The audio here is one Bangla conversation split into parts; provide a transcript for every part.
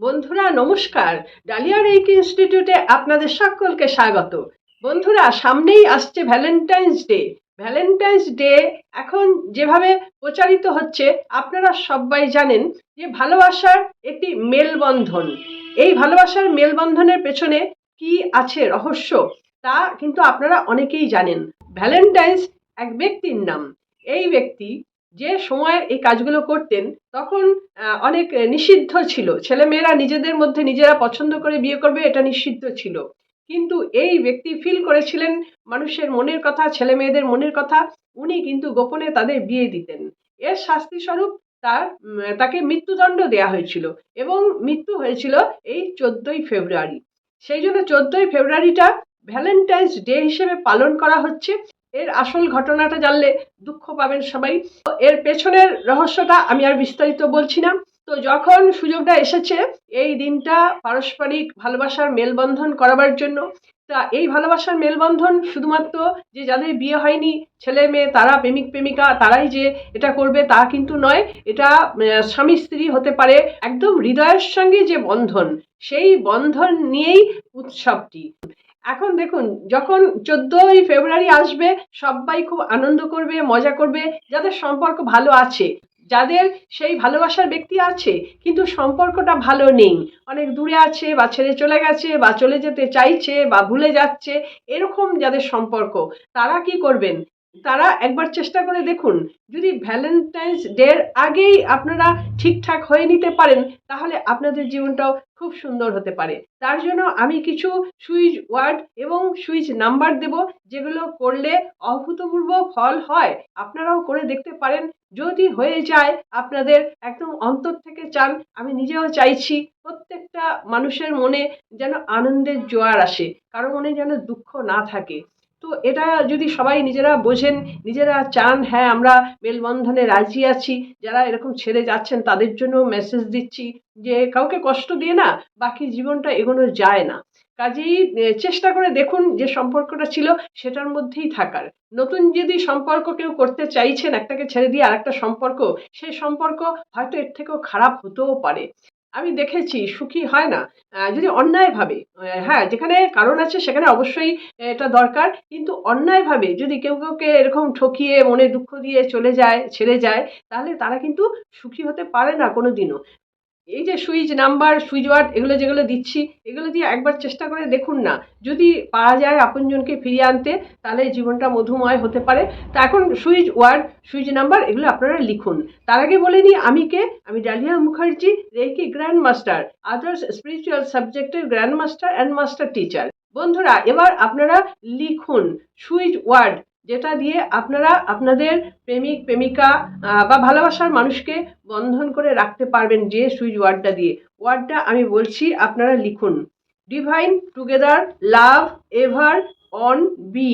বন্ধুরা, নমস্কার। ডালিয়া রেইক ইনস্টিটিউটে আপনাদের সকলকে স্বাগত। বন্ধুরা, সামনেই আসছে ভ্যালেন্টাইন্স ডে ভ্যালেন্টাইন্স ডে এখন যেভাবে প্রচারিত হচ্ছে, আপনারা সবাই জানেন যে ভালোবাসার একটি মেলবন্ধন। এই ভালোবাসার মেলবন্ধনের পেছনে কি আছে রহস্য, তা কিন্তু আপনারা অনেকেই জানেন। ভ্যালেন্টাইন্স এক ব্যক্তির নাম। এই ব্যক্তি যে সময় এই কাজগুলো করতেন, তখন অনেক নিষিদ্ধ ছিল। ছেলেমেয়েরা নিজেদের মধ্যে নিজেরা পছন্দ করে বিয়ে করবে, এটা নিষিদ্ধ ছিল। কিন্তু এই ব্যক্তি ফিল করেছিলেন মানুষের মনের কথা ছেলে মেয়েদের মনের কথা, উনি কিন্তু গোপনে তাদের বিয়ে দিতেন। এর শাস্তি স্বরূপ তার তাকে মৃত্যুদণ্ড দেওয়া হয়েছিল এবং মৃত্যু হয়েছিল এই চোদ্দই ফেব্রুয়ারি। সেই জন্য চোদ্দই ফেব্রুয়ারিটা ভ্যালেন্টাইন্স ডে হিসেবে পালন করা হচ্ছে। এর আসল ঘটনাটা জানলে দুঃখ পাবেন সবাই। এর পেছনের রহস্যটা আমি আর বিস্তারিত বলছি না। তো যখন সুযোগটা এসেছে, এই দিনটা পারস্পরিক ভালোবাসার মেলবন্ধন করাবার জন্য। তা এই ভালোবাসার মেলবন্ধন শুধুমাত্র যে যাদের বিয়ে হয়নি, ছেলে মেয়ে, তারা প্রেমিক, প্রেমিকা, তারাই যে এটা করবে তা কিন্তু নয়। এটা স্বামী, স্ত্রী হতে পারে একদম হৃদয়ের সঙ্গে যে বন্ধন, সেই বন্ধন নিয়েই উৎসবটি। এখন দেখুন, যখন চোদ্দই ফেব্রুয়ারি আসবে, সবাই খুব আনন্দ করবে, মজা করবে, যাদের সম্পর্ক ভালো আছে, যাদের সেই ভালোবাসার ব্যক্তি আছে, কিন্তু সম্পর্কটা ভালো নেই। অনেক দূরে আছে, বা ছেড়ে চলে গেছে, বা চলে যেতে চাইছে, বা ভুলে যাচ্ছে, এরকম যাদের সম্পর্ক, তারা কি করবেন? তারা একবার চেষ্টা করে দেখুন। যদি ভ্যালেন্টাইন্স ডের আগেই আপনারা ঠিকঠাক হয়ে নিতে পারেন, তাহলে আপনাদের জীবনটাও খুব সুন্দর হতে পারে। তার জন্য আমি কিছু সুইচ ওয়ার্ড এবং সুইচ নাম্বার দেব, যেগুলো করলে অভূতপূর্ব ফল হয়। আপনারাও করে দেখতে পারেন। যদি হয়ে যায়, আপনাদের একদম অন্তর থেকে চান, আমি নিজেও চাইছি, প্রত্যেকটা মানুষের মনে যেন আনন্দের জোয়ার আসে, কারও মনে যেন দুঃখ না থাকে। তো এটা যদি সবাই নিজেরা বোঝেন, নিজেরা চান হ্যাঁ আমরা মেলবন্ধনে রাজি আছি, যারা এরকম ছেড়ে যাচ্ছেন তাদের জন্য মেসেজ দিচ্ছি যে কাউকে কষ্ট দিয়ে না বাকি জীবনটা এগোনো যায় না। কাজেই চেষ্টা করে দেখুন যে সম্পর্কটা ছিল সেটার মধ্যেই থাকার। নতুন যদি সম্পর্ক কেউ করতে চাইছেন, একটাকে ছেড়ে দিয়ে আরেকটা সম্পর্ক সেই সম্পর্ক হয়তো এর থেকেও খারাপ হতেও পারে। আমি দেখেছি, সুখী হয় না। যদি অন্যায়ভাবে হ্যাঁ যেখানে কারণ আছে সেখানে অবশ্যই এটা দরকার। কিন্তু অন্যায়ভাবে যদি কেউ কাউকে এরকম ঠকিয়ে, মনে দুঃখ দিয়ে চলে যায়, ছেড়ে যায়, তাহলে তারা কিন্তু সুখী হতে পারে না কোনো দিনও এই যে সুইচ নাম্বার, সুইচ ওয়ার্ড, এগুলো যেগুলো দিচ্ছি, এগুলো দিয়ে একবার চেষ্টা করে দেখুন না। যদি পাওয়া যায় আপনজনকে ফিরিয়ে আনতে, তাহলে জীবনটা মধুময় হতে পারে। তা এখন সুইচ ওয়ার্ড, সুইচ নাম্বার, এগুলো আপনারা লিখুন। তার আগে বলে নিই, আমি কে? আমি Dalia Mukherjee reiki grand master others spiritual সাবজেক্টের grand master and master teacher. বন্ধুরা, এবার আপনারা লিখুন সুইচ ওয়ার্ড যেটা দিয়ে আপনারা আপনাদের প্রেমিক, প্রেমিকা বা ভালোবাসার মানুষকে বন্ধন করে রাখতে পারবেন যে সুইচ ওয়ার্ডটা দিয়ে। ওয়ার্ডটা আমি বলছি আপনারা লিখুন। Divine together love ever on be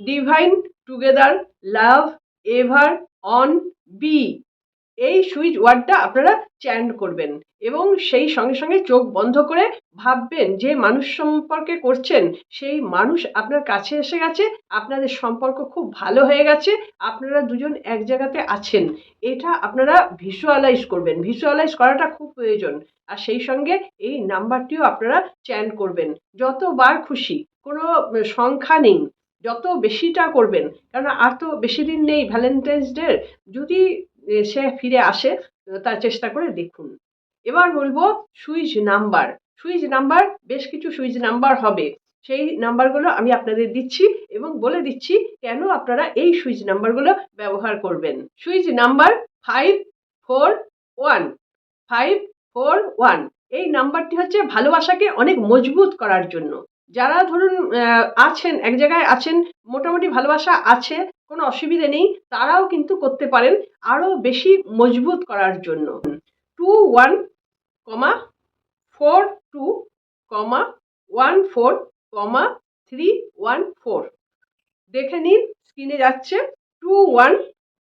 divine together love ever on be এই সুইচ ওয়ার্ডটা আপনারা চ্যান্ড করবেন এবং সেই সঙ্গে সঙ্গে চোখ বন্ধ করে ভাববেন যে মানুষ সম্পর্কে করছেন, সেই মানুষ আপনার কাছে এসে গেছে, আপনাদের সম্পর্ক খুব ভালো হয়ে গেছে, আপনারা দুজন এক জায়গাতে আছেন। এটা আপনারা ভিজুয়ালাইজ করবেন। ভিজুয়ালাইজ করাটা খুব প্রয়োজন। আর সেই সঙ্গে এই নাম্বারটিও আপনারা চ্যান্ড করবেন। যতবার খুশি, কোনো সংখ্যা নেই, যত বেশিটা করবেন কারণ আর তো বেশি দিন নেই ভ্যালেন্টাইন্স ডে যদি সে ফিরে আসে, তার চেষ্টা করে দেখুন। এবার বলব সুইচ নাম্বার। সুইচ নাম্বার, বেশ কিছু সুইচ নাম্বার হবে। সেই নাম্বারগুলো আমি আপনাদের দিচ্ছি এবং বলে দিচ্ছি কেন আপনারা এই সুইচ নাম্বারগুলো ব্যবহার করবেন। Switch number five four one. Five four one. এই নাম্বারটি হচ্ছে ভালোবাসাকে অনেক মজবুত করার জন্য। যারা ধরুন আছেন, এক জায়গায় আছেন, মোটামুটি ভালোবাসা আছে, কোনো অসুবিধে নেই, তারাও কিন্তু করতে পারেন আরও বেশি মজবুত করার জন্য। Two one comma four two comma one four comma three one four দেখে নিন স্ক্রিনে যাচ্ছে two one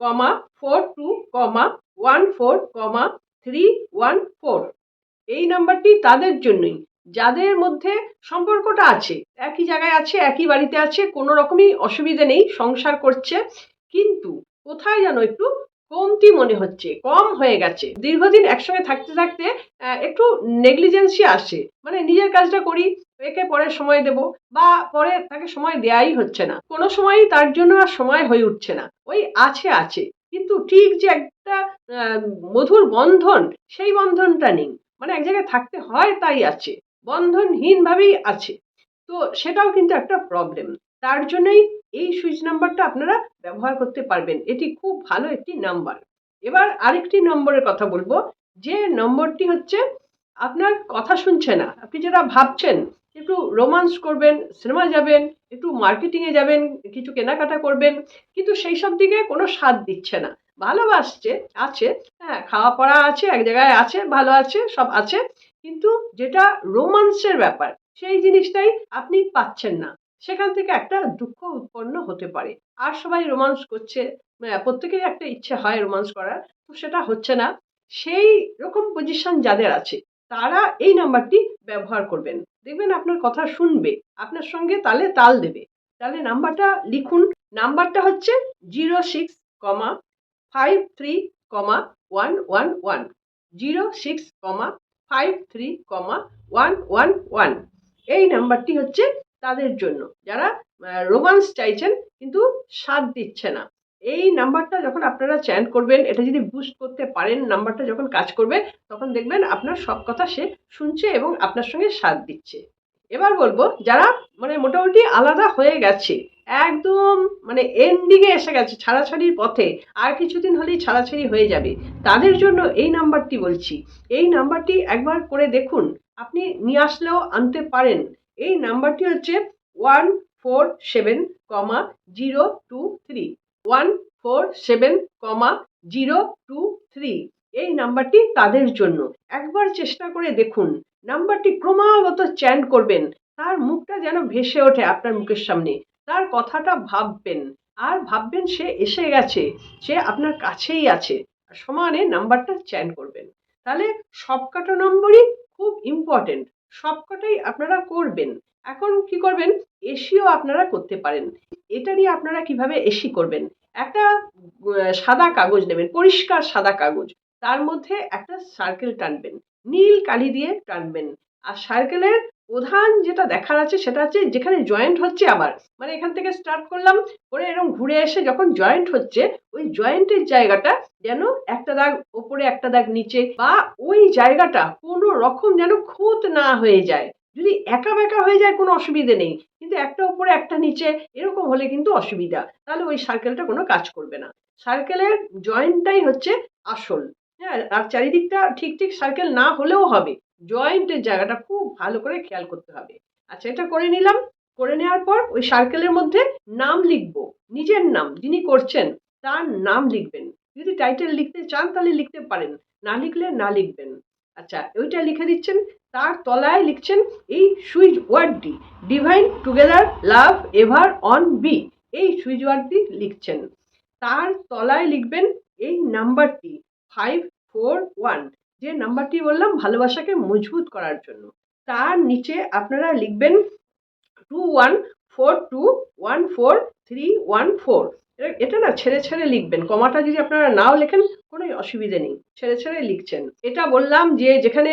comma four two comma one four comma three one four এই নাম্বারটি তাদের জন্যই। যাদের মধ্যে সম্পর্কটা আছে, একই জায়গায় আছে, একই বাড়িতে আছে, কোনো রকমই অসুবিধে নেই, সংসার করছে। কিন্তু কোথায় যেন একটু কমতি মনে হচ্ছে, কম হয়ে গেছে। দীর্ঘদিন একসঙ্গে থাকতে থাকতে একটু নেগলিজেন্সি আসে। মানে নিজের কাজটা করি, একে পরে সময় দেব, বা পরে তাকে সময় দেয়াই হচ্ছে না। কোনো সময়ই তার জন্য আর সময় হয়ে উঠছে না। ওই আছে আছে। কিন্তু ঠিক যে একটা মধুর বন্ধন, সেই বন্ধনটা নেই। মানে এক জায়গায় থাকতে হয়, তাই আছে। বন্ধনহীন ভাবেই আছে। তো সেটাও কিন্তু একটা প্রবলেম তার জন্যই এই সুইচ নাম্বারটা আপনারা ব্যবহার করতে পারবেন। এটি খুব ভালো একটি নাম্বার এবার আরেকটি নম্বরের কথা বলব। যে নম্বরটি হচ্ছে, আপনার কথা শুনছে না। আপনি যেটা ভাবছেন, একটু রোমান্স করবেন সিনেমা যাবেন, একটু মার্কেটিংয়ে যাবেন, কিছু কেনাকাটা করবেন, কিন্তু সেই সব দিকে কোনো স্বাদ দিচ্ছে না। ভালোবাসছে, আছে হ্যাঁ খাওয়া পড়া আছে, এক জায়গায় আছে, ভালো আছে, সব আছে। কিন্তু যেটা রোমান্সের ব্যাপার সেই জিনিসটাই আপনি পাচ্ছেন না। সেখান থেকে একটা দুঃখ উৎপন্ন হতে পারে। আর সবাই রোমান্স করছে আহ, প্রত্যেকেরই একটা ইচ্ছে হয় রোমান্স করার তো সেটা হচ্ছে না। সেই রকম পজিশন যাদের আছে তারা এই নাম্বারটি ব্যবহার করবেন। দেখবেন আপনার কথা শুনবে আপনার সঙ্গে তালে তাল দেবে। তাহলে নাম্বারটা লিখুন। নাম্বারটা হচ্ছে zero six comma five three comma one one one zero six comma five three comma one one one এই নাম্বারটি হচ্ছে তাদের জন্য। যারা রোমান্স চাইছেন কিন্তু স্বাদ দিচ্ছে না। এই নাম্বারটা যখন আপনারা চ্যান করবেন, এটা যদি বুস্ট করতে পারেন, নাম্বারটা যখন কাজ করবে, তখন দেখবেন আপনার সব কথা সে শুনছে এবং আপনার সঙ্গে সাথ দিচ্ছে। এবার বলব, যারা মানে মোটামুটি আলাদা হয়ে গেছে একদম মানে এন্ডিংয়ে এসে গেছে ছাড়াছাড়ির পথে। আর কিছুদিন হলেই ছাড়াছাড়ি হয়ে যাবে। তাদের জন্য এই নাম্বারটি বলছি। এই নাম্বারটি একবার করে দেখুন। আপনি নিয়ে আসলেও আনতে পারেন। এই নাম্বারটি হচ্ছে one four seven comma zero two three. One four seven comma zero two three. এই নাম্বারটি তাদের জন্য। একবার চেষ্টা করে দেখুন। নাম্বারটি ক্রমাগত চ্যান্ট করবেন। তার মুখটা যেন ভেসে ওঠে আপনার মুখের সামনে। তার কথাটা ভাববেন। আর ভাববেন সে এসে গেছে, সে আপনার কাছেই আছে। আর সমানে নাম্বারটা চ্যান করবেন। তাহলে সবকটা নম্বরই খুব ইম্পর্টেন্ট সবকটাই আপনারা করবেন। এখন কি করবেন? এসিও আপনারা করতে পারেন। এটা নিয়ে আপনারা কীভাবে এসি করবেন? একটা সাদা কাগজ নেবেন, পরিষ্কার সাদা কাগজ। তার মধ্যে একটা সার্কেল টানবেন, নীল কালি দিয়ে টানবেন। আর সার্কেলের প্রধান যেটা দেখার আছে সেটা হচ্ছে যেখানে জয়েন্ট হচ্ছে আবার। মানে এখান থেকে স্টার্ট করলাম, করে এরকম ঘুরে এসে যখন জয়েন্ট হচ্ছে, ওই জয়েন্টের জায়গাটা যেন একটা দাগ ওপরে, একটা দাগ নিচে বা ওই জায়গাটা কোনো রকম যেন খুঁত না হয়ে যায়। যদি একা বেঁকা হয়ে যায় কোনো অসুবিধে নেই, কিন্তু একটা উপরে, একটা নিচে এরকম হলে কিন্তু অসুবিধা। তাহলে ওই সার্কেলটা কোনো কাজ করবে না। সার্কেলের জয়েন্টটাই হচ্ছে আসল। হ্যাঁ আর চারিদিকটা ঠিক ঠিক সার্কেল না হলেও হবে। জয়েন্টের জায়গাটা খুব ভালো করে খেয়াল করতে হবে। আচ্ছা এটা করে নিলাম। করে নেওয়ার পর ওই সার্কেলের মধ্যে নাম লিখব। নিজের নাম, যিনি করছেন, তার নাম লিখবেন। যদি টাইটেল লিখতে চান, তাহলে লিখতে পারেন। না লিখলে না লিখবেন। আচ্ছা ওইটা লিখে দিচ্ছেন। তার তলায় লিখছেন এই switch ওয়ার্ডটি। Divine together love ever on be এই সুইচ ওয়ার্ডটি লিখছেন। তার তলায় লিখবেন এই নাম্বারটি ফাইভ ফোর ওয়ান যে নাম্বারটি বললাম, ভালোবাসাকে মজবুত করার জন্য। তার নিচে আপনারা লিখবেন two one four two one four three one four এটা না ছেড়ে ছেড়ে লিখবেন, কমাটা যদি আপনারা নাও লেখেন, কোনো অসুবিধে নেই। ছেড়ে ছেড়ে লিখছেন। এটা বললাম যে যেখানে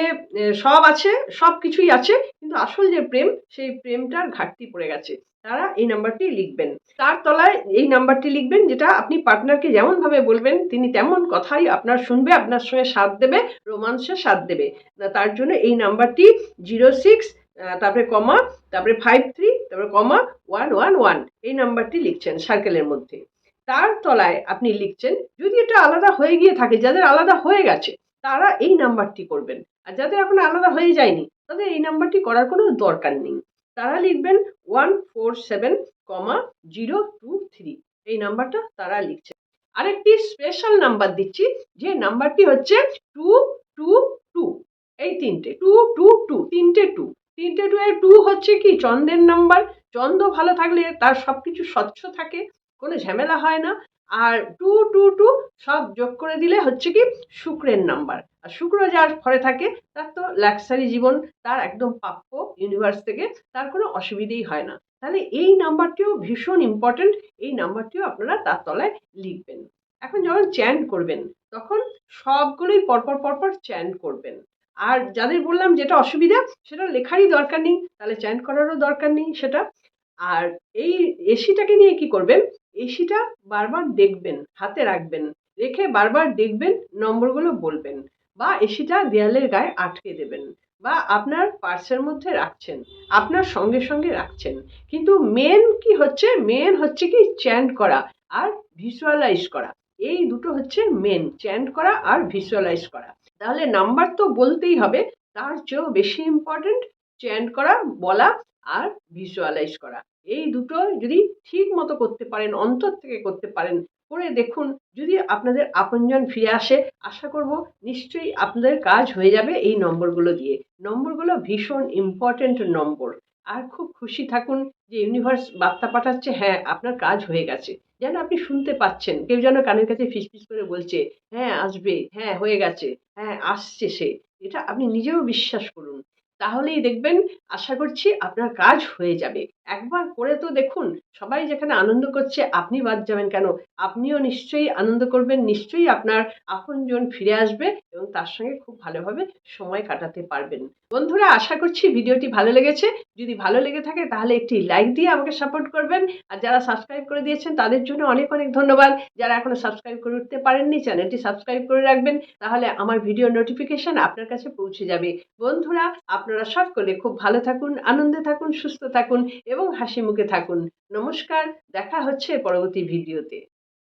সব আছে, সব কিছুই আছে, কিন্তু আসল যে প্রেম, সেই প্রেমটার ঘাটতি পড়ে গেছে। তারা এই নাম্বারটি লিখবেন। তার তলায় এই নাম্বারটি লিখবেন, যেটা আপনি পার্টনারকে যেমন ভাবে বলবেন, তিনি তেমন কথাই আপনার শুনবে, আপনার সঙ্গে সাথ দেবে রোমান্সে সাথ দেবে। তার জন্য এই নাম্বারটি জিরো সিক্স তারপরে কমা, তারপরে ফাইভ থ্রি, তারপরে কমা, ওয়ান ওয়ান ওয়ান, এই নাম্বারটি লিখছেন সার্কেলের মধ্যে। তার তলায় আপনি লিখছেন, যদি এটা আলাদা হয়ে গিয়ে থাকে, যাদের আলাদা হয়ে গেছে, তারা এই নাম্বারটি করবেন। আর যাদের এখন আলাদা হয়ে যায়নি, তাদের এই নাম্বারটি করার কোনো দরকার নেই। তারা লিখবেন one four seven comma zero two three. এই নাম্বারটা তারা লিখছেন আরেকটি স্পেশাল নাম্বার দিচ্ছি, যে নাম্বারটি হচ্ছে টু টু টু। এই তিনটে, টু টু টু, তিনটে টু। তিনটে টু এর টু হচ্ছে কি চন্দ্রের নাম্বার। চন্দ্র ভালো থাকলে তার সব কিছু স্বচ্ছ থাকে। কোনো ঝামেলা হয় না। আর টু টু টু সব যোগ করে দিলে হচ্ছে কি শুক্রের নাম্বার। আর শুক্র যার ঘরে থাকে, তার তো লাক্সারি জীবন, তার একদম প্রাপ্য ইউনিভার্স থেকে তার কোনো অসুবিধেই হয় না। তাহলে এই নাম্বারটিও ভীষণ ইম্পর্ট্যান্ট এই নাম্বারটিও আপনারা তার তলায় লিখবেন। এখন যখন চ্যান্ট করবেন, তখন সবগুলোই পরপর পরপর চ্যান্ট করবেন। আর যাদের বললাম যেটা অসুবিধা, সেটা লেখারই দরকার নেই, তাহলে চ্যান্ট করারও দরকার নেই সেটা। আর এই এসিটাকে নিয়ে কি করবেন? এসিটা বারবার দেখবেন, হাতে রাখবেন, রেখে বারবার দেখবেন, নম্বরগুলো বলবেন বা এসিটা দেয়ালের গায়ে আটকে দেবেন বা আপনার পার্সের মধ্যে রাখছেন, আপনার সঙ্গে সঙ্গে রাখছেন। কিন্তু মেন কি হচ্ছে? মেন হচ্ছে কি চ্যান্ট করা আর ভিজুয়ালাইজ করা। এই দুটো হচ্ছে মেন, চ্যান্ট করা আর ভিজুয়ালাইজ করা। তাহলে নাম্বার তো বলতেই হবে, তার চেয়েও বেশি ইম্পর্ট্যান্ট চ্যান্ট করা, বলা আর ভিজুয়ালাইজ করা। এই দুটো যদি ঠিক মতো করতে পারেন, অন্তর থেকে করতে পারেন, করে দেখুন, যদি আপনাদের আপনজন ফিরে আসে, আশা করব নিশ্চয়ই আপনাদের কাজ হয়ে যাবে এই নম্বরগুলো দিয়ে। নম্বরগুলো ভীষণ ইম্পর্ট্যান্ট নম্বর। আর খুব খুশি থাকুন যে ইউনিভার্স বার্তা পাঠাচ্ছে হ্যাঁ আপনার কাজ হয়ে গেছে। যেন আপনি শুনতে পাচ্ছেন, কেউ যেন কানের কাছে ফিসফিস করে বলছে হ্যাঁ আসবে হ্যাঁ হয়ে গেছে হ্যাঁ আসছে সে। এটা আপনি নিজেও বিশ্বাস করুন। তাহলেই দেখবেন আশা করছি আপনার কাজ হয়ে যাবে। একবার করে তো দেখুন, সবাই যেখানে আনন্দ করছে আপনি বাদ যাবেন কেন? আপনিও নিশ্চয়ই আনন্দ করবেন, নিশ্চয়ই আপনার আপনজন ফিরে আসবে এবং তার সঙ্গে খুব ভালোভাবে সময় কাটাতে পারবেন। বন্ধুরা, আশা করছি ভিডিওটি ভালো লেগেছে। যদি ভালো লেগে থাকে তাহলে একটি লাইক দিয়ে আমাকে সাপোর্ট করবেন। আর যারা সাবস্ক্রাইব করে দিয়েছেন তাদের জন্য অনেক অনেক ধন্যবাদ। যারা এখনও সাবস্ক্রাইব করে উঠতে পারেননি চ্যানেলটি সাবস্ক্রাইব করে রাখবেন, তাহলে আমার ভিডিও নোটিফিকেশন আপনার কাছে পৌঁছে যাবে। বন্ধুরা, আপনারা সকলে খুব ভালো থাকুন, আনন্দে থাকুন, সুস্থ থাকুন এবং হাসি মুখে থাকুন। নমস্কার দেখা হচ্ছে পরবর্তী ভিডিওতে।